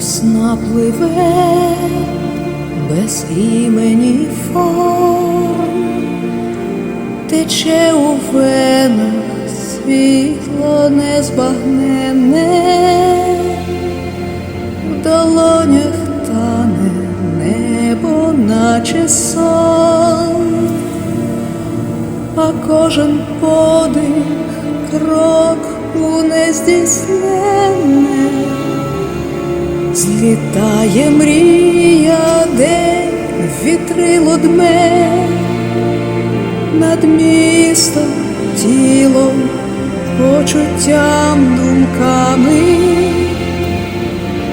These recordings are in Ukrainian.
Весна пливе без імені форм, тече у венах світло незбагненне, в долонях тане небо, наче сон, а кожен подих крок у нездійсненне. Злітає мрія, де вітрило дме над містом, тілом, почуттям, думками,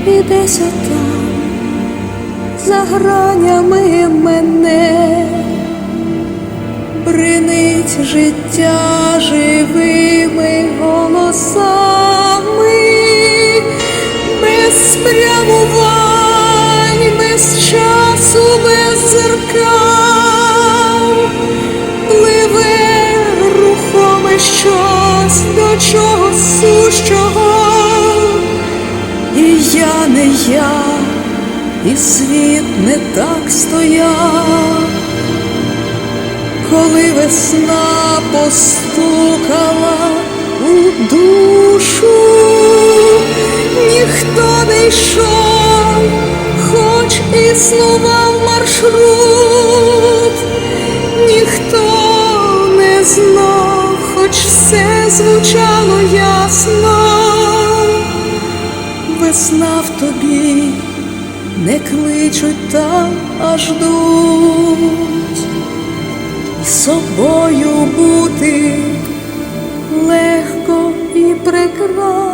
і десь отам, за гранями мене, бринить життя живими голосами сущого, і я не я, і світ не так стояв. Коли весна постукала у душу, ніхто не йшов, хоч існував маршрут, ніхто не знав, хоч все звучало весна в тобі, не кличуть та а ждуть, І собою бути легко і прекрасно.